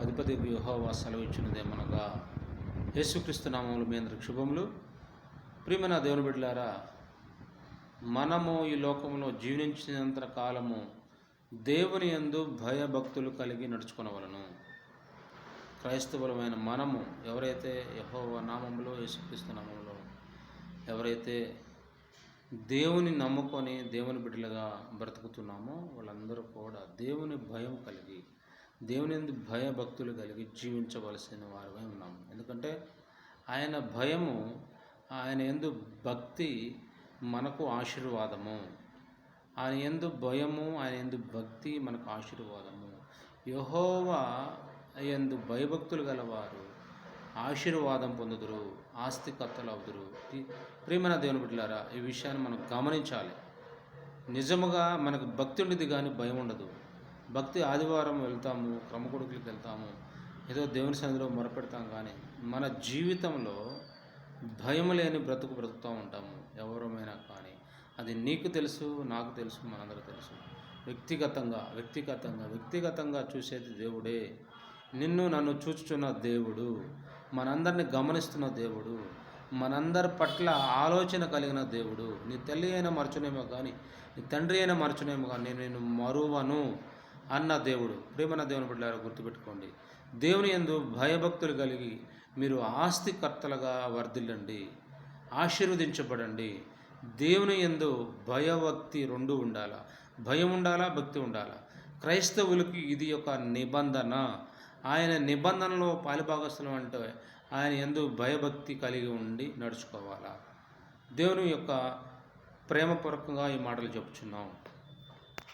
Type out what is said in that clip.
అధిపతి యెహోవా సెలవిచ్చినదేమనగా యేసుక్రీస్తు నామములు మీ అందరికి శుభములు. ప్రియమైన దేవుని బిడ్డలారా మనము ఈ లోకంలో జీవించినంత కాలము దేవుని యందు భయభక్తులు కలిగి నడుచుకునవలను. క్రైస్తవులమైన మనము ఎవరైతే యహోవ నామములో యేసుక్రీస్తు నామంలో ఎవరైతే దేవుని నమ్ముకొని దేవుని బిడ్డలుగా బ్రతుకుతున్నామో వాళ్ళందరూ కూడా దేవుని భయం కలిగి దేవుని ఎందు భయభక్తులు కలిగి జీవించవలసిన వారుగా ఉన్నాము. ఎందుకంటే ఆయన భయము ఆయన ఎందు భక్తి మనకు ఆశీర్వాదము. ఆయన ఎందు భయము ఆయన ఎందు భక్తి మనకు ఆశీర్వాదము. యహోవా ఎందు భయభక్తులు గలవారు ఆశీర్వాదం పొందుదురు ఆస్తికర్తలు అవుదురు ప్రియమైన దేవుని బిడ్డలారా ఈ విషయాన్ని మనం గమనించాలి. నిజముగా మనకు భక్తి ఉండేది కానీ భయం ఉండదు. భక్తి ఆదివారం వెళ్తాము క్రమకొడుకులకు వెళ్తాము ఏదో దేవుని సన్నిధిలో మొరపెడతాం కానీ మన జీవితంలో భయం లేని బ్రతుకు బ్రతుకుతూ ఉంటాము ఎవరమైనా కానీ. అది నీకు తెలుసు నాకు తెలుసు మనందరూ తెలుసు. వ్యక్తిగతంగా వ్యక్తిగతంగా వ్యక్తిగతంగా చూసేది దేవుడే. నిన్ను నన్ను చూచుచున్న దేవుడు మనందరిని గమనిస్తున్న దేవుడు మనందరి పట్ల ఆలోచన కలిగిన దేవుడు. నీ తల్లి అయినా మరచునేమో కానీ నీ తండ్రి అయినా మరచునేమో కానీ నేను నిన్ను మరువను. అన్న దేవుడు ప్రేమన దేవుని బిడ్డలారా గుర్తుపెట్టుకోండి. దేవుని ఎందు భయభక్తులు కలిగి మీరు ఆస్తికర్తలుగా వర్ధిల్లండి ఆశీర్వదించబడండి. దేవుని ఎందు భయభక్తి రెండు ఉండాలా? భయం ఉండాలా? భక్తి ఉండాలా? క్రైస్తవులకి ఇది ఒక నిబంధన. ఆయన నిబంధనలో పాలిభాగస్థలం అంటే ఆయన ఎందు భయభక్తి కలిగి ఉండి నడుచుకోవాలా? దేవుని యొక్క ప్రేమపూర్వకంగా ఈ మాటలు చెప్పుచున్నాం.